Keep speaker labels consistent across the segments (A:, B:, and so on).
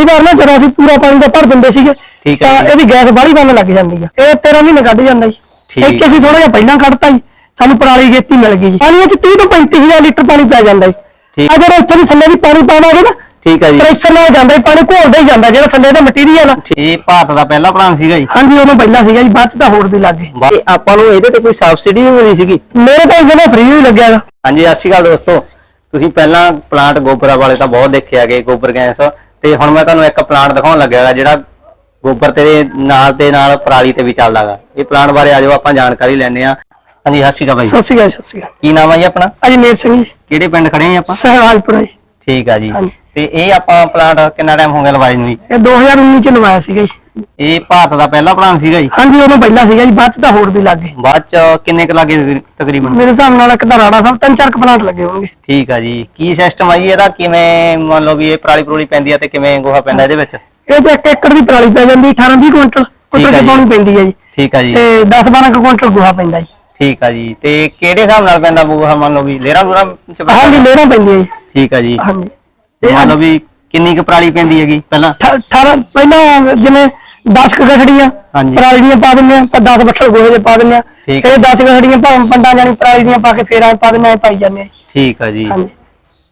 A: ਕਈ ਵਾਰ ਨਾ ਜਦੋਂ ਅਸੀਂ ਪੂਰਾ ਪਾਣੀ ਦਾ ਭਰ ਦਿੰਦੇ ਸੀਗੇ
B: ਠੀਕ ਹੈ
A: ਤਾਂ। ਇਹਦੀ ਗੈਸ ਬਾਹਲੀ ਬੰਨ ਲੱਗ ਜਾਂਦੀ ਆ। ਇਹ 13 ਮਹੀਨੇ ਕੱਢ ਜਾਂਦਾ ਜੀ।
B: ਠੀਕ।
A: ਇੱਕ ਅਸੀਂ ਥੋੜਾ ਜਿਹਾ ਪਹਿਲਾਂ ਕੱਢਤਾ ਜੀ ਸਾਨੂੰ ਪਰਾਲੀ ਗੇਤੀ ਮਿਲ ਗਈ ਜੀ। ਪਾਣੀ ਵਿੱਚ 30 ਤੋਂ 35000 ਲੀਟਰ ਪਾਣੀ ਪੈ ਜਾਂਦਾ ਜੀ।
B: ਠੀਕ।
A: ਆ ਜਿਹੜਾ ਉੱਥੇ ਥੱਲੇ ਦੀ ਪਾਣੀ ਪਾਵਾਂਗੇ ਨਾ
B: ਠੀਕ ਹੈ ਜੀ।
A: ਪ੍ਰੈਸ਼ਰ ਨਾਲ ਜਾਂਦਾ ਜੀ ਪਾਣੀ ਘੋਲਦਾ ਹੀ ਜਾਂਦਾ ਜਿਹੜਾ ਥੱਲੇ ਦਾ ਮਟੀਰੀਅਲ ਆ।
B: ਇਹ ਭਾਰਤ ਦਾ ਪਹਿਲਾ ਪਲਾਨ ਸੀਗਾ ਜੀ।
A: ਹਾਂਜੀ ਉਹਨੂੰ ਪਹਿਲਾਂ ਸੀਗਾ ਜੀ ਬਾਅਦ ਚ ਤਾਂ ਹੋਰ ਵੀ ਲੱਗ
B: ਬਾਕੀ ਆਪਾਂ ਨੂੰ ਇਹਦੇ ਤੇ ਕੋਈ ਸਬਸਿਡੀ ਵੀ ਮਿਲੀ ਸੀਗੀ?
A: ਮੇਰੇ ਤਾਂ ਜਮਾ ਫ੍ਰੀ ਹੀ ਲੱਗਿਆ ਗਾ।
B: ਹਾਂਜੀ ਸਤਿ ਸ਼੍ਰੀ ਅਕਾਲ ਦੋਸਤੋ। ਤੁਸੀਂ ਪਹਿਲਾਂ ਪਲਾਂਟ ਗੋਬਰਾਂ ਵਾਲੇ ਤਾਂ ਬਹੁਤ ਦੇਖਿਆ ਗਏ ਗੋਬਰ ਗੈਸ। ਤੇ ਹੁਣ ਮੈਂ ਤੁਹਾਨੂੰ ਇੱਕ ਪਲਾਂਟ ਦਿਖਾਉਣ ਲੱਗਿਆ ਗਾ ਜਿਹੜਾ ਗੋਬਰ ਤੇ ਨਾਲ ਤੇ ਨਾਲ ਪਰਾਲੀ ਤੇ ਵੀ ਚੱਲਦਾਗਾ। ਇਹ ਪਲਾਂਟ ਬਾਰੇ ਆਜੋ ਆਪਾਂ ਜਾਣਕਾਰੀ ਲੈਣੇ ਆ ਹਾਂਜੀ ਸਤਿ ਸ਼੍ਰੀ ਅਕਾਲ ਬਾਈ।
A: ਸਤਿ ਸ਼੍ਰੀ ਅਕਾਲ ਸਤਿ ਸ਼੍ਰੀ ਅਕਾਲ।
B: ਕੀ ਨਾਮ ਆ ਜੀ ਆਪਣਾ?
A: ਅਜਮੇਰ ਸਿੰਘ ਜੀ।
B: ਕਿਹੜੇ ਪਿੰਡ ਖੜੇ ਆ ਆਪਾਂ?
A: ਸਹਿਵਾਜਪੁਰਾ ਜੀ।
B: ਠੀਕ ਆ ਜੀ।
A: ਹਾਂਜੀ।
B: ਤੇ ਇਹ ਆਪਾਂ ਪਲਾਂਟ ਕਿੰਨਾ ਟਾਈਮ ਹੋ ਗਿਆ ਲਵਾਏ ਨੂੰ ਜੀ?
A: ਇਹ 2019 ਚ ਲਵਾਇਆ ਸੀਗਾ ਜੀ।
B: ਇਹ ਭਾਰਤ ਦਾ ਪਹਿਲਾ ਪਲਾਨ ਸੀਗਾ ਜੀ?
A: ਹਾਂਜੀ ਉਹਨੂੰ ਪਹਿਲਾਂ ਸੀਗਾ ਜੀ ਬਾਅਦ ਚ ਤਾਂ ਹੋਰ ਵੀ ਲੱਗ ਗਏ।
B: ਬਾਅਦ ਚ ਕਿੰਨੇ ਕੁ ਲੱਗੇ ਤਕਰੀਬਨ?
A: ਮੇਰੇ ਹਿਸਾਬ ਨਾਲ ਇੱਕ ਤਾਂ ਰਾੜਾ ਸਾਹਿਬ ਤਿੰਨ ਚਾਰ ਕੁ ਪਲਾਂਟ ਲੱਗੇ ਹੋਣਗੇ।
B: ਠੀਕ ਆ ਜੀ। ਕੀ ਸਿਸਟਮ ਆ ਜੀ ਇਹਦਾ? ਕਿਵੇਂ ਮੰਨ ਲਓ ਵੀ ਇਹ ਪਰਾਲੀ ਪਰੂਲੀ ਪੈਂਦੀ ਆ ਤੇ ਕਿਵੇਂ ਗੋਹਾ ਪੈਂਦਾ ਇਹਦੇ ਵਿੱਚ?
A: ਇਹ ਚ ਇੱਕ ਏਕੜ ਦੀ ਪਰਾਲੀ ਪੈ ਜਾਂਦੀ 18 20 ਕੁਇੰਟਲ ਕੁਇੰਟਲ
B: ਠੀਕ ਹੈ
A: ਤੇ
B: ਜੀ।
A: ਪਾਉਣੀ ਪੈਂਦੀ ਹੈ ਜੀ।
B: ਠੀਕ ਆ ਜੀ।
A: ਤੇ 10 12 ਕੁਇੰਟਲ ਗੋਹਾ ਪੈਂਦਾ ਜੀ।
B: ਠੀਕ ਆ ਜੀ। ਤੇ ਕਿਹੜੇ ਹਿਸਾਬ ਨਾਲ ਪੈਂਦਾ ਗੋਹਾ ਮੰਨ ਲਓ ਵੀ ਲੇਰਾ ਲੂਰਾ ਚ ਪੈਂਦਾ?
A: ਹਾਂਜੀ ਲੇਰਾਂ ਪੈਂਦੀਆਂ ਜੀ।
B: ਠੀਕ ਆ ਜੀ।
A: ਹਾਂਜੀ।
B: ਲਓ ਵੀ ਕਿੰਨੀ ਕੁ ਪਰਾਲੀ ਪੈਂਦੀ ਹੈਗੀ ਪਹਿਲਾਂ
A: 18 ਪਹਿਲਾਂ ਜਿਵੇਂ 10 ਕੁ ਗਠੜੀਆਂ
B: ਹਾਂਜੀ।
A: ਪਰਾਲੀ ਦੀਆਂ ਪਾ ਦਿੰਦੇ ਆ ਪਰ 10 ਬੱਠਲ ਗੋਹੇ ਦੇ ਪਾ ਦਿੰਦੇ ਆ
B: ਠੀਕ
A: ਫਿਰ 10 ਗਠੜੀਆਂ ਭਾਵੇਂ ਪੰਡਾਂ ਜਾਣੀ ਪਰਾਲੀ ਦੀਆਂ ਪਾ ਕੇ ਫੇਰ ਐ ਪਾ ਦਿੰਦੇ ਆ ਪਾਈ ਜਾਂਦੇ ਆ।
B: ਠੀਕ ਆ ਜੀ
A: ਹਾਂਜੀ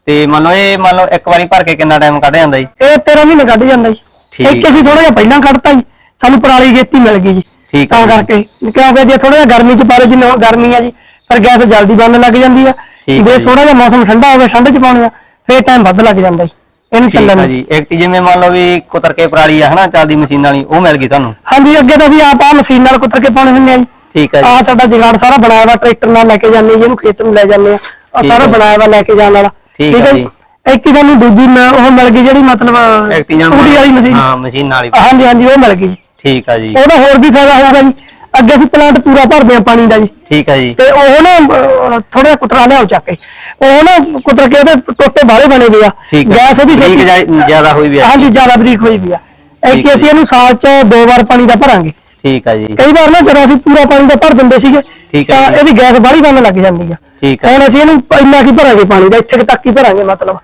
B: ਤੇ ਮੰਨ ਲਓ ਇਹ ਮੰਨ ਲਓ ਇੱਕ ਵਾਰੀ ਭਰ ਕੇ ਕਿੰਨਾ ਟਾਈਮ ਕੱਢ ਜਾਂਦਾ ਜੀ
A: ਇਹ 13 ਮਹੀਨੇ ਕੱਢ ਜਾਂਦਾ ਜੀ
B: ਠੀਕ।
A: ਇੱਕ ਅਸੀਂ ਥੋੜਾ ਜਿਹਾ ਪਹਿਲਾਂ ਕੱਢਤਾ ਜੀ ਸਾਨੂੰ ਪਰਾਲੀ ਗੇਤੀ ਮਿਲ ਗਈ ਜੀ
B: ਠੀਕ
A: ਤਾਂ
B: ਆ ਜੀ।
A: ਕਰਕੇ ਕਿਉਂਕਿ ਜੇ ਥੋੜਾ ਜਿਹਾ ਗਰਮੀ ਚ ਪਾ ਲਓ ਜਿਵੇਂ ਹੁਣ ਗਰਮੀ ਆ ਜੀ ਫਿਰ ਗੈਸ ਜਲਦੀ ਬੰਨ ਲੱਗ ਜਾਂਦੀ ਆ
B: ਠੀਕ ਆ
A: ਜੇ
B: ਜੀ।
A: ਥੋੜਾ ਜਿਹਾ ਮੌਸਮ ਠੰਡਾ ਹੋਵੇ ਠੰਡ ਚ ਪਾਉਣੀ ਆ ਫਿਰ ਟਾਈਮ ਵੱਧ ਲੱਗ ਜਾਂਦਾ ਜੀ। ਇਹਨੂੰ
B: ਠੀਕ
A: ਚੱਲਣ
B: ਆ
A: ਨੂੰ।
B: ਜੀ। ਇੱਕ ਜਿਵੇਂ ਮੰਨ ਲਓ ਵੀ ਕੁਤਰ ਕੇ ਪਰਾਲੀ ਆ ਹਨਾ ਚੱਲਦੀ ਮਸ਼ੀਨ ਵਾਲੀ ਉਹ ਮਿਲ ਗਈ ਤੁਹਾਨੂੰ?
A: ਹਾਂਜੀ ਅੱਗੇ ਤਾਂ ਅਸੀਂ ਆਪ ਆ ਮਸ਼ੀਨ ਨਾਲ ਕੁੱਤਰ ਕੇ ਪਾਉਣੇ ਹੁੰਦੇ ਆ ਜੀ।
B: ਠੀਕ ਆ
A: ਆ
B: ਜੀ
A: ਸਾਡਾ ਜਗਾੜ ਸਾਰਾ ਬਣਾਇਆ ਵਾ ਟਰੈਕਟਰ ਨਾਲ ਲੈ ਕੇ ਜਾਂਦੇ ਜੀ ਇਹਨੂੰ ਖੇਤ ਨੂੰ ਲੈ ਜਾਂਦੇ ਆ। ਆ
B: ਠੀਕ
A: ਸਾਰਾ। ਬਣਾਇਆ ਵਾ ਲੈ ਕੇ ਜਾਣ ਵਾਲਾ।
B: ਠੀਕ ਆ ਜੀ।
A: ਇੱਕ ਹੀ ਸਾਨੂੰ ਦੂਜੀ ਮ- ਉਹ ਮਿਲ ਗਈ ਜਿਹੜੀ ਮਤਲਬ
B: ਇੱਕ
A: ਤੂੜੀ ਵਾਲੀ ਮਸ਼ੀਨ।
B: ਹਾਂ ਮਸ਼ੀਨ ਵਾਲੀ।
A: ਹਾਂਜੀ ਹਾਂਜੀ ਉਹ ਮਿਲ ਗਈ। ਜੀ
B: ਠੀਕ ਆ ਜੀ।
A: ਉਹਦਾ ਹੋਰ ਵੀ ਫਾਇਦਾ ਹੋਊਗਾ ਜੀ। ਅੱਗੇ ਅਸੀਂ ਪਲਾਂਟ ਪੂਰਾ ਭਰਦੇ ਆ ਪਾਣੀ ਦਾ ਜੀ।
B: ਠੀਕ ਆ ਜੀ।
A: ਤੇ ਉਹ ਨਾ ਥੋੜਾ ਕੁਤਰਾ ਲਿਆਓ ਚੱਕ ਕੇ। ਉਹ ਨਾ ਕੁਤਰ ਕੇ ਉਹਦੇ ਟੋਟੇ ਬਾਹਲੇ ਬਣੇ ਹੋਏ ਆ।
B: ਠੀਕ
A: ਗੈਸ ਉਹਦੀ
B: ਬਰੀਕ ਜ਼ਿਆਦਾ ਹੋਈ ਵੀ ਆ।
A: ਹਾਂਜੀ ਜ਼ਿਆਦਾ ਬਰੀਕ ਹੋਈ ਵੀ ਆ।
B: ਠੀਕ
A: ਇੱਥੇ ਅਸੀਂ ਇਹਨੂੰ ਸਾਲ ਚ ਦੋ ਵਾਰ ਪਾਣੀ ਦਾ ਭਰਾਂਗੇ।
B: ਠੀਕ ਆ ਜੀ।
A: ਕਈ ਵਾਰ ਨਾ ਜਦੋਂ ਅਸੀਂ ਪੂਰਾ ਪਾਣੀ ਦਾ ਭਰ ਦਿੰਦੇ ਸੀਗੇ
B: ਠੀਕ
A: ਤਾਂ
B: ਜੀ।
A: ਇਹਦੀ ਗੈਸ ਬਾਹਲੀ ਬੰਨ ਲੱਗ ਜਾਂਦੀ ਆ।
B: ਠੀਕ ਆ
A: ਹੁਣ ਅਸੀਂ ਇਹਨੂੰ ਇੰਨਾ ਕੀ ਭਰਾਂਗੇ ਪਾਣੀ ਦਾ ਇੱਥੇ ਕੁ ਤੱਕ ਹੀ ਭਰਾਂਗੇ ਮਤਲਬ।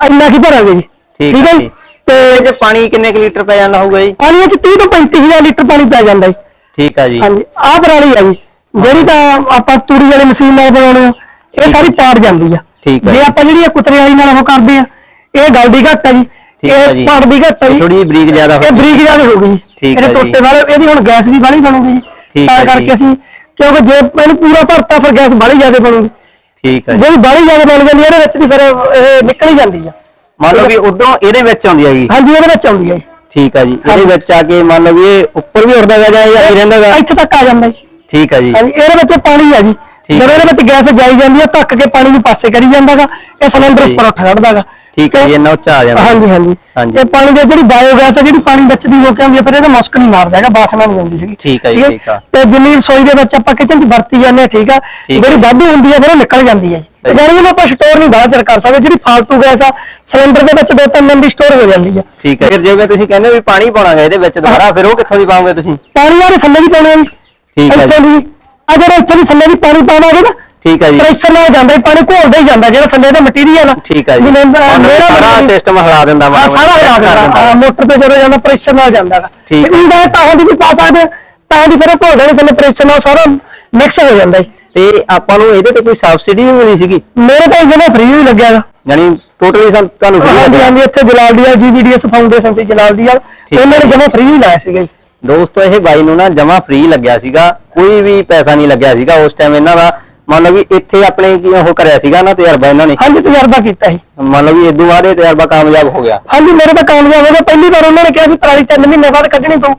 A: ਇੰਨਾ ਕੀ ਭਰਾਂਗੇ ਜੀ।
B: ਠੀਕ ਆ ਜੀ? ਤੇ 'ਚ ਪਾਣੀ ਕਿੰਨੇ ਕੁ ਲੀਟਰ ਪੈ ਜਾਂਦਾ ਹੋਊਗਾ ਜੀ?
A: ਪਾਣੀ ਵਿੱਚ 30 ਤੋਂ 35000 ਲੀਟਰ ਪਾਣੀ ਪੈ ਜਾਂਦਾ ਜੀ।
B: ਠੀਕ ਆ ਜੀ।
A: ਹਾਂਜੀ ਆਹ ਪਰਾਲੀ ਆ ਜੀ। ਜਿਹੜੀ ਤਾਂ ਆਪਾਂ ਤੂੜੀ ਵਾਲੀ ਮਸ਼ੀਨ ਨਾਲ ਬਣਾਉਣੇ ਆ ਇਹ ਸਾਰੀ ਪਾੜ ਜਾਂਦੀ ਆ।
B: ਠੀਕ ਆ
A: ਜੇ
B: ਜੀ।
A: ਆਪਾਂ ਜਿਹੜੀ ਇਹ ਕੁਤਰੇ ਵਾਲੀ ਨਾਲ ਉਹ ਕਰਦੇ ਆ ਇਹ ਗਲਦੀ ਘੱਟ ਆ ਜੀ।
B: ਠੀਕ ਆ ਜੀ।
A: ਇਹ ਪਾੜਦੀ ਘੱਟ ਆ ਜੀ।
B: ਥੋੜੀ ਬਰੀਕ ਜ਼ਿਆਦਾ
A: ਇਹ
B: ਹੋ
A: ਬਰੀਕ ਜ਼ਿਆਦਾ ਹੋ ਗਈ
B: ਠੀਕ
A: ਇਹਦੇ
B: ਆ ਜੀ।
A: ਟੋਟੇ ਵਾਲੇ ਇਹਦੀ ਹੁਣ ਗੈਸ ਵੀ ਬਾਹਲੀ ਬਣੂਗੀ ਜੀ।
B: ਠੀਕ
A: ਤਾਂ
B: ਆ ਜੀ।
A: ਕਰਕੇ ਅਸੀਂ ਕਿਉਂਕਿ ਜੇ ਇਹਨੂੰ ਪੂਰਾ ਭਰਤਾ ਫਿਰ ਗੈਸ ਬਾਹਲੀ ਜ਼ਿਆਦਾ ਬਣੂਗੀ।
B: ਠੀਕ ਆ ਜੀ।
A: ਜਿਹੜੀ ਬਾਹਲੀ ਜ਼ਿਆਦਾ ਬਣ ਜਾਂਦੀ ਇਹਦੇ ਵਿੱਚ ਦੀ ਫਿਰ ਇਹ ਨਿਕਲ ਹੀ ਜਾਂਦੀ ਆ।
B: ਮੰਨ ਲਓ ਵੀ ਉਧਰੋਂ ਇਹਦੇ ਵਿੱਚ ਆਉਂਦੀ ਹੈਗੀ।
A: ਹਾਂਜੀ ਇਹਦੇ ਵਿੱਚ ਆਉਂਦੀ ਹੈ ਜੀ।
B: ਠੀਕ ਆ ਜੀ ਇਹਦੇ। ਵਿੱਚ ਆ ਕੇ ਮੰਨ ਲਓ ਵੀ ਇਹ ਉੱਪਰ ਵੀ ਉੱਡਦਾ ਹੈਗਾ ਜਾਂ ਇਹ ਰਹਿੰਦਾ ਹੈਗਾ
A: ਇੱਥੇ ਤੱਕ ਆ ਜਾਂਦਾ ਜੀ।
B: ਠੀਕ ਆ ਜੀ।
A: ਹਾਂਜੀ ਇਹਦੇ ਵਿੱਚ ਪਾਣੀ ਆ ਜੀ। ਜਦੋਂ ਇਹਦੇ ਵਿੱਚ ਗੈਸ ਜਾਈ ਜਾਂਦੀ ਹੈ ਧੱਕ ਕੇ ਪਾਣੀ ਨੂੰ ਪਾਸੇ ਕਰੀ ਜਾਂਦਾਗਾ ਇਹ ਸਿਲੰਡਰ। ਉੱਪਰ ਉੱਠ ਖੜਦਾਗਾ
B: ਠੀਕ ਹੈ ਜੀ ਇੰਨਾ ਉੱਚਾ ਆ ਜਾਂਦਾ।
A: ਹਾਂਜੀ ਹਾਂਜੀ। ਇਹ ਪਾਣੀ ਦੀ ਜਿਹੜੀ ਬਾਇਓਗੈਸ ਹੈ ਜਿਹੜੀ ਪਾਣੀ ਵਿੱਚ ਦੀ ਹੋ ਕੇ ਆਉਂਦੀ ਹੈ ਫਿਰ ਇਹਦਾ ਮੁਸਕ ਨਹੀਂ ਮਾਰਦਾ ਹੈਗਾ ਬਾਸਨਾ ਨਹੀਂ ਆਉਂਦੀ ਹੈਗੀ।
B: ਠੀਕ ਹੈ ਜੀ? ਠੀਕ ਆ।
A: ਤੇ ਜਿੰਨੀ ਰਸੋਈ ਦੇ ਵਿੱਚ ਆਪਾਂ ਕਿਚਨ 'ਚ ਵਰਤੀ ਜਾਂਦੇ ਹਾਂ ਠੀਕ ਆ ਜਿਹੜੀ ਵਾਧੂ ਹੁੰਦੀ ਹੈ ਫਿਰ ਉਹ ਨਿਕਲ ਜਾਂਦੀ ਹੈ ਜੀ। ਤੇ ਜਿਹੜੀ ਨੂੰ ਆਪਾਂ ਸਟੋਰ ਨਹੀਂ ਬਾਹਰ ਚਰ ਕਰ ਸਕਦੇ ਜਿਹੜੀ ਫਾਲਤੂ ਗੈਸ ਆ ਸਿਲੰਡਰ ਦੇ ਵਿੱਚ ਦੋ ਤਿੰਨ ਦਿਨ ਦੀ ਸਟੋਰ ਹੋ ਜਾਂਦੀ ਹੈ
B: ਠੀਕ ਹੈ ਫਿਰ ਜਿਵੇਂ ਤੁਸੀਂ ਕਹਿੰਦੇ ਹੋ ਵੀ ਪਾਣੀ ਪਾਉਣਾਗਾ ਇਹਦੇ ਵਿੱਚ ਦੁਬਾਰਾ ਫਿਰ ਉਹ ਕਿੱਥੋਂ ਦੀ ਪਾਓਗੇ ਤੁਸੀਂ?
A: ਪਾਣੀ ਵਾਲੇ ਥੱਲੇ ਵੀ ਪਾਉਣਾ ਜੀ।
B: ਠੀਕ ਹੈ ਜੀ।
A: ਆ ਜਿਹੜਾ ਇੱਥੋਂ ਦੀ ਥੱਲੇ ਵੀ ਪਾਣੀ ਪਾਵਾਂਗੇ ਨਾ
B: ਠੀਕ ਹੈ ਜੀ।
A: ਪ੍ਰੈਸ਼ਰ ਨਾਲ ਜਾਂਦਾ ਜੀ ਪਾਣੀ ਘੋਲਦਾ ਹੀ ਜਾਂਦਾ ਜਿਹੜਾ ਥੱਲੇ ਦਾ ਮਟੀਰੀਅਲ ਆ।
B: ਠੀਕ ਹੈ ਜੀ।
A: ਮੇਰਾ
B: ਸਾਰਾ ਸਿਸਟਮ ਹਿਲਾ ਦਿੰਦਾ
A: ਹਾਂ
B: ਮਤਲਬ
A: ਸਾਰਾ ਹਿਲਾ
B: ਕਰ
A: ਦਿੰਦਾ। ਹਾਂ, ਮੋਟਰ ਤੇ ਜਦੋਂ ਜਾਂਦਾ ਪ੍ਰੈਸ਼ਰ ਨਾਲ ਜਾਂਦਾ ਗਾ।
B: ਠੀਕ
A: ਤੇ ਇਹਦਾ ਤਾਂ ਦੀ ਵੀ ਪਾ ਸਕਦੇ ਤਾਂ ਦੀ ਫਿਰ ਘੋਲਦਾ ਨਹੀਂ ਥੱਲੇ ਪ੍ਰੈਸ਼ਰ ਨਾਲ ਸਾਰਾ ਮਿਕਸ ਹੋ ਜਾਂਦਾ ਜੀ।
B: ਤੇ ਆਪਾਂ ਨੂੰ ਇਹਦੇ ਤੇ ਕੋਈ ਸਬਸਿਡੀ ਵੀ ਮਿਲੀ ਸੀਗੀ?
A: ਮੇਰੇ ਤਾਂ ਜਮਾ ਫ੍ਰੀ ਹੀ ਲੱਗਿਆ ਗਾ।
B: ਯਾਨੀ ਟੋਟਲੀ ਤੁਹਾਨੂੰ free
A: ਹਾਂਜੀ
B: ਲੱਗਿਆ।
A: ਹਾਂਜੀ ਇੱਥੇ ਜਲਾਲਦੀਆ ਜੀਬੀਡੀਐਸ ਫਾਊਂਡੇਸ਼ਨ ਸੀ ਜਲਾਲਦੀਆ
B: ਠੀਕ
A: ਉਹਨਾਂ ਨੇ
B: ਹੈ।
A: ਜਮਾ ਫ੍ਰੀ ਹੀ ਲਾਇਆ ਸੀਗਾ ਜੀ।
B: ਦੋਸਤੋ ਇਹ ਬਾਈ ਨੂੰ ਨਾ ਜਮਾ ਫ੍ਰੀ ਲੱਗਿਆ ਸੀਗਾ। ਕੋਈ ਵੀ ਪੈਸਾ ਨਹੀਂ ਲੱਗਿਆ ਸੀਗਾ ਉਸ ਟਾਈਮ ਇਹਨਾਂ ਦਾ। ਮੰਨ ਲਓ ਵੀ ਇੱਥੇ ਆਪਣੇ ਕੀ ਉਹ ਕਰਿਆ ਸੀਗਾ ਨਾ ਤਜਰਬਾ ਇਹਨਾਂ ਨੇ।
A: ਹਾਂਜੀ ਤਜਰਬਾ ਕੀਤਾ ਸੀ।
B: ਮੰਨ ਲਓ ਵੀ ਇਦੋਂ ਬਾਅਦ ਇਹ ਤਜਰਬਾ ਕਾਮਯਾਬ ਹੋ ਗਿਆ।
A: ਹਾਂਜੀ ਮੇਰੇ ਤਾਂ ਕਾਮਯਾਬ ਹੋ ਗਿਆ। ਪਹਿਲੀ ਵਾਰ ਉਹਨਾਂ ਨੇ ਕਿਹਾ ਸੀ ਪਰਾਲੀ 3 ਮਹੀਨੇ ਬਾਅਦ ਕੱਢਣੀ ਪਊ।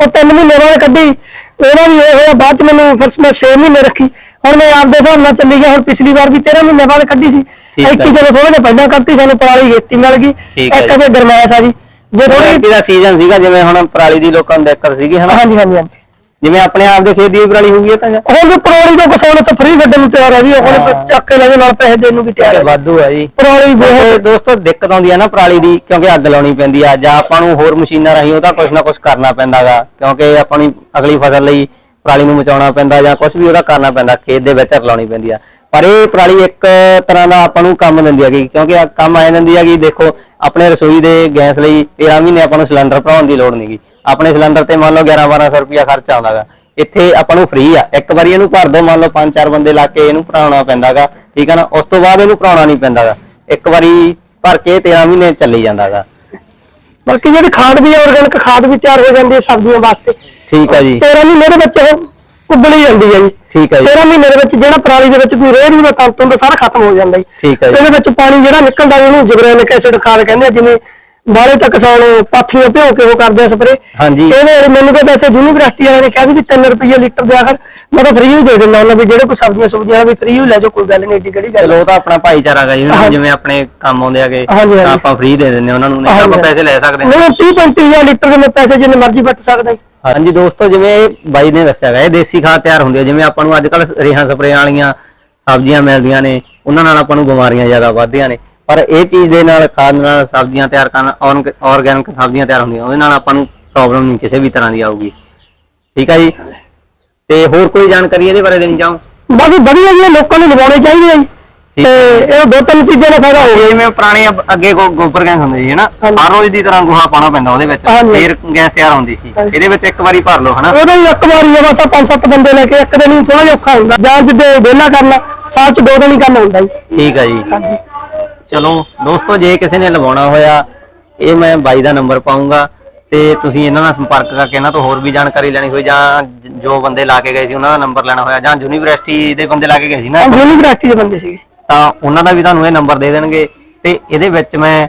A: ਉਹ 3 ਮਹੀਨੇ ਬਾਅਦ ਕੱਢੀ। ਉਹਦਾ ਵੀ ਇਹ ਹੋਇਆ। ਬਾਅਦ ਚ ਮੈਨੂੰ ਫਿਰ ਮੈਂ 6 ਮਹੀਨੇ ਰੱਖੀ। ਹੁਣ ਮੈਂ ਆਪਦੇ ਹਿਸਾਬ ਨਾਲ ਚੱਲੀ ਗਿਆ। ਹੁਣ ਪਿਛਲੀ ਵਾਰ ਵੀ 13 ਮਹੀਨੇ ਬਾਅਦ ਕੱਢੀ ਸੀ।
B: ਠੀਕ ਹੈ
A: ਇੱਕ। ਚਲੋ ਥੋੜੇ ਜਿਹਾ ਪਹਿਲਾਂ ਕੱਢਤੀ ਸਾਨੂੰ ਪਰਾਲੀ ਗੇਤੀ ਮਿਲ ਗਈ।
B: ਠੀਕ ਹੈ
A: ਇੱਕ
B: ਜੀ।
A: ਅਜੇ ਗਰਮੈਸ਼ ਆ ਜੀ। ਜੇ
B: ਥੋੜੀ
A: ਥੋੜੀ
B: ਦਾ ਸੀਜ਼ਨ ਸੀਗਾ ਜਿਵੇਂ ਹੁਣ ਪਰਾਲੀ ਦੀ ਲੋਕਾਂ ਨੂੰ ਦਿੱਕਤ ਸੀਗੀ ਹਨਾ?
A: ਹਾਂਜੀ ਹਾਂਜੀ ਹਾਂਜੀ।
B: ਜਿਵੇਂ ਆਪਣੇ ਆਪ ਦੇ ਖੇਤ ਦੀ ਪਰਾਲੀ ਹੋਊਗੀ ਇਹ ਤਾਂ
A: ਹੁਣ ਵੀ ਪਰੋਲੀ ਤੋਂ ਕਿਸਾਨ ਚ ਫ੍ਰੀ ਛੱਡਣ ਨੂੰ ਤਿਆਰ ਹੈ ਜੀ ਹੁਣ
B: ਹਾਂ।
A: ਚੱਕ ਕੇ ਲੈ ਨਾਲ ਪੈਸੇ ਦੇਣ ਨੂੰ ਵੀ ਤਿਆਰ ਹੈ
B: ਵਾਧੂ ਆ ਜੀ।
A: ਪਰੋਲੀ ਬਹੁਤ
B: ਦੋਸਤੋ ਦਿੱਕਤ ਆਉਂਦੀ ਆ ਨਾ ਪਰਾਲੀ ਦੀ ਕਿਉਂਕਿ ਅੱਗ ਲਾਉਣੀ ਪੈਂਦੀ ਆ। ਜਾਂ ਆਪਾਂ ਨੂੰ ਹੋਰ ਮਸ਼ੀਨਾਂ ਰਾਹੀਂ ਉਹਦਾ ਕੁਝ ਨਾ ਕੁਝ ਕਰਨਾ ਪੈਂਦਾਗਾ ਕਿਉਂਕਿ ਆਪਾਂ ਨੂੰ ਅਗਲੀ ਫਸਲ ਲਈ ਪਰਾਲੀ ਨੂੰ ਬਚਾਉਣਾ ਪੈਂਦਾ ਜਾਂ ਕੁਝ ਵੀ ਉਹਦਾ ਕਰਨਾ ਪੈਂਦਾ ਖੇਤ ਦੇ ਵਿੱਚ ਰਲਾਉਣੀ ਪੈਂਦੀ ਆ। ਪਰ ਇਹ ਪਰਾਲੀ ਇੱਕ ਤਰ੍ਹਾਂ ਦਾ ਆਪਾਂ ਨੂੰ ਕੰਮ ਦਿੰਦੀ ਹੈਗੀ ਕਿਉਂਕਿ ਆ ਕੰਮ ਆਏ ਦਿੰਦੀ ਹੈਗੀ ਦੇਖੋ ਆਪਣੇ ਰਸੋਈ ਦੇ ਗੈਸ ਲਈ 13 ਮਹੀਨੇ ਆਪਾਂ ਨੂੰ ਸਿਲੰਡਰ ਭਰਾਉਣ ਦੀ ਲੋੜ ਨਹੀਂਗੀ ਆਪਣੇ ਸਿਲੰਡਰ ਤੇ ਮੰਨ ਲਓ 11 1200 ਰੁਪਿਆ ਖਰਚਾ ਆਉਂਦਾਗਾ। ਇੱਥੇ ਆਪਾਂ ਨੂੰ ਫ੍ਰੀ ਆ। ਇੱਕ ਵਾਰੀ ਇਹਨੂੰ ਭਰ ਦੋ ਮੰਨ ਲਓ ਪੰਜ ਚਾਰ ਬੰਦੇ ਲਾ ਕੇ ਇਹਨੂੰ ਭਰਾਉਣਾ ਪੈਂਦਾਗਾ ਠੀਕ ਹੈ ਨਾ? ਉਸ ਤੋਂ ਬਾਅਦ ਇਹਨੂੰ ਭਰਾਉਣਾ ਨਹੀਂ ਪੈਂਦਾਗਾ। ਇੱਕ ਵਾਰੀ ਭਰ ਕੇ 13 ਮਹੀਨੇ ਚੱਲੀ ਜਾਂਦਾਗਾ।
A: ਬਲਕਿ ਜਿਹੜੀ ਖਾਦ ਵੀ ਆਰਗੈਨਿਕ ਖਾਦ ਵੀ ਤਿਆਰ ਹੋ ਜਾਂਦੀ ਹੈ ਸਬਜ਼ੀਆਂ ਵਾਸਤੇ।
B: ਠੀਕ ਹੈ ਜੀ।
A: 13 ਮਹੀਨੇ ਦੇ ਵਿੱਚ ਉਹ ਕੁੱਬਲੀ ਜਾਂਦੀ ਹੈ ਜੀ।
B: ਠੀਕ ਹੈ ਜੀ।
A: 13 ਮਹੀਨੇ ਦੇ ਵਿੱਚ ਜਿਹੜਾ ਪਰਾਲੀ ਦੇ ਵਿੱਚ ਕੋਈ ਰੇਹ ਨੂੰ ਦਾ ਤੰਤ ਹੁੰਦਾ ਸਾਰਾ ਖਤਮ ਹੋ ਜਾਂਦਾ ਜੀ।
B: ਠੀਕ ਹੈ ਜੀ।
A: ਇਹਦੇ ਵਿੱਚ ਪਾਣੀ ਜਿਹੜਾ ਨਿਕਲਦਾ ਉਹਨੂੰ ਜਿਬਰੈਲਿਕ ਐਸਿਡ ਖਾਦ ਕਹਿੰਦੇ ਆ ਜਿਵੇਂ ਬਾਲੇ ਤੱਕ ਕਿਸਾਨ ਪਾਥੀਆਂ ਭਿਓ ਕੇ ਉਹ ਕਰਦੇ ਆ ਸਪਰੇ
B: ਹਾਂਜੀ
A: ਇਹਦੇ ਵਾਲੀ ਮੈਨੂੰ ਤਾਂ ਵੈਸੇ ਯੂਨੀਵਰਸਿਟੀ ਵਾਲਿਆਂ ਨੇ ਕਿਹਾ ਸੀ ਵੀ 3 ਰੁਪਏ ਲੀਟਰ ਦੇ ਆਖਰ ਮੈਂ ਤਾਂ ਫ੍ਰੀ ਹੀ ਦੇ ਦਿੰਦਾ ਉਹਨਾਂ ਵੀ ਜਿਹੜੇ ਕੋਈ ਸਬਜ਼ੀਆਂ ਸੁਬਜ਼ੀਆਂ ਵੀ ਫ੍ਰੀ ਹੀ ਲੈ ਜਾਓ ਕੋਈ ਗੱਲ ਨਹੀਂ ਏਡੀ ਕਿਹੜੀ ਗੱਲ
B: ਚਲੋ ਉਹ ਤਾਂ ਆਪਣਾ ਭਾਈਚਾਰਾ ਗਾ ਜੀ ਉਹਨਾਂ ਨੂੰ
A: ਹਾਂਜੀ।
B: ਜਿਵੇਂ ਆਪਣੇ ਕੰਮ ਆਉਂਦੇ ਆਗੇ
A: ਹਾਂਜੀ, ਹਾਂਜੀ।
B: ਤਾਂ ਆਪਾਂ ਫ੍ਰੀ ਦੇ ਦਿੰਦੇ ਉਹਨਾਂ ਨੂੰ ਨਹੀਂ ਤਾਂ ਆਪਾਂ। ਪੈਸੇ ਲੈ ਸਕਦੇ ਹਾਂ
A: ਨਹੀਂ 30 35000 ਲੀਟਰ ਦੇ ਮੈਂ ਪੈਸੇ ਜਿੰਨੇ ਮਰਜ਼ੀ ਵੱਟ ਸਕਦਾ ਜੀ
B: ਹਾਂਜੀ ਦੋਸਤੋ ਜਿਵੇਂ ਇਹ ਬਾਈ ਨੇ ਦੱਸਿਆ ਗਾ ਇਹ ਦੇਸੀ ਖਾਦ ਤਿਆਰ ਹੁੰਦੀ ਹੈ ਜਿਵੇਂ ਆਪਾਂ ਨੂੰ ਅੱਜ ਕੱਲ ਰੇਹਾਂ ਸਪਰੇਆਂ ਵਾਲੀਆਂ ਸਬਜ਼ੀਆਂ ਮਿਲਦੀਆਂ ਨੇ ਉਹਨਾਂ ਨਾਲ ਆਪਾਂ ਨੂੰ ਬਿਮਾਰੀਆਂ ਜ਼ਿਆਦਾ ਵੱਧਦੀਆਂ ਨੇ ਪਰ ਇਹ ਚੀਜ਼ ਦੇ ਨਾਲ ਖਾਦ ਨਾਲ ਸਬਜ਼ੀਆਂ ਤਿਆਰ ਕਰਨ ਆਰਗੈਨਿਕ ਸਬਜ਼ੀਆਂ ਤਿਆਰ ਹੁੰਦੀਆਂ ਉਹਦੇ ਨਾਲ ਆਪਾਂ ਨੂੰ ਪ੍ਰੋਬਲਮ ਨਹੀਂ ਕਿਸੇ ਵੀ ਤਰ੍ਹਾਂ ਦੀ ਆਊਗੀ। ਠੀਕ ਹੈ ਜੀ? ਤੇ ਹੋਰ ਕੋਈ ਜਾਣਕਾਰੀ ਇਹਦੇ ਬਾਰੇ ਦੇਣੀ ਚਾਹੋ?
A: ਬਸ ਵਧੀਆ ਜੀ ਲੋਕਾਂ ਨੂੰ ਲਗਾਉਣੇ ਚਾਹੀਦੇ ਆ ਜੀ। ਤੇ ਇਹ ਦੋ ਤਿੰਨ ਚੀਜ਼ਾਂ ਦਾ ਫਾਇਦਾ ਹੋ ਗਿਆ।
B: ਜਿਵੇਂ ਪੁਰਾਣੇ ਅੱਗੇ ਗੋਬਰ ਗੈਸ ਹੁੰਦੇ ਸੀ ਹਨਾ। ਹਰ ਰੋਜ਼ ਦੀ ਤਰ੍ਹਾਂ ਗੋਹਾ ਪਾਣਾ ਪੈਂਦਾ ਉਹਦੇ ਵਿੱਚ। ਫੇਰ ਗੈਸ ਤਿਆਰ ਹੁੰਦੀ ਸੀ। ਇਹਦੇ ਵਿੱਚ ਇੱਕ ਵਾਰੀ ਭਰ ਲਓ ਹਨਾ?
A: ਉਹਦਾ ਹੀ ਇੱਕ ਵਾਰੀ ਆ ਬਸ ਪੰਜ ਸੱਤ ਬੰਦੇ ਲੈ ਕੇ ਇੱਕ ਦਿਨ ਥੋੜਾ ਜਿਹਾ ਔਖਾ ਹੁੰਦਾ। ਜਾਂ ਜਿੱਦੇ ਵਿਹਲਾ ਕਰਨਾ ਸਾਲ ਚ ਦੋ ਦਿਨ ਹੀ ਕੰਮ ਹੁੰਦਾ ਜੀ।
B: ਠੀਕ ਹੈ ਜੀ।
A: ਹਾਂਜੀ।
B: ਚਲੋ ਦੋਸਤੋ ਜੇ ਕਿਸੇ ਨੇ ਲਵਾਉਣਾ ਹੋਇਆ ਇਹ ਮੈਂ ਬਾਈ ਦਾ ਨੰਬਰ ਪਾਉਂਗਾ ਤੇ ਤੁਸੀਂ ਇਹਨਾਂ ਨਾਲ ਸੰਪਰਕ ਕਰਕੇ ਇਹਨਾਂ ਤੋਂ ਹੋਰ ਵੀ ਜਾਣਕਾਰੀ ਲੈਣੀ ਹੋਈ ਜਾਂ ਜ- ਬੰਦੇ ਲਾ ਕੇ ਗਏ ਸੀ ਉਹਨਾਂ ਦਾ ਨੰਬਰ ਲੈਣਾ ਹੋਇਆ ਜਾਂ ਯੂਨੀਵਰਸਿਟੀ ਦੇ ਬੰਦੇ ਲਾ ਕੇ ਗਏ ਸੀ ਨਾ?
A: ਯੂਨੀਵਰਸਿਟੀ ਦੇ ਬੰਦੇ ਸੀਗੇ।
B: ਤਾਂ ਉਹਨਾਂ ਦਾ ਵੀ ਤੁਹਾਨੂੰ ਇਹ ਨੰਬਰ ਦੇ ਦੇਣਗੇ ਤੇ ਇਹਦੇ ਵਿੱਚ ਮੈਂ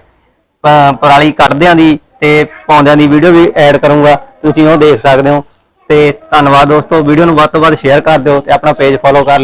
B: ਪਰਾਲੀ ਕੱਢਦਿਆਂ ਦੀ ਤੇ ਪਾਉਂਦਿਆਂ ਦੀ ਵੀਡੀਓ ਵੀ ਐਡ ਕਰੂੰਗਾ। ਤੁਸੀਂ ਉਹ ਦੇਖ ਸਕਦੇ ਹੋ ਤੇ ਧੰਨਵਾਦ ਦੋਸਤੋ ਵੀਡੀਓ ਨੂੰ ਵੱਧ ਤੋਂ ਵੱਧ ਸ਼ੇਅਰ ਕਰ ਦਿਓ ਤੇ ਆਪਣਾ ਪੇਜ ਫੋਲੋ ਕਰ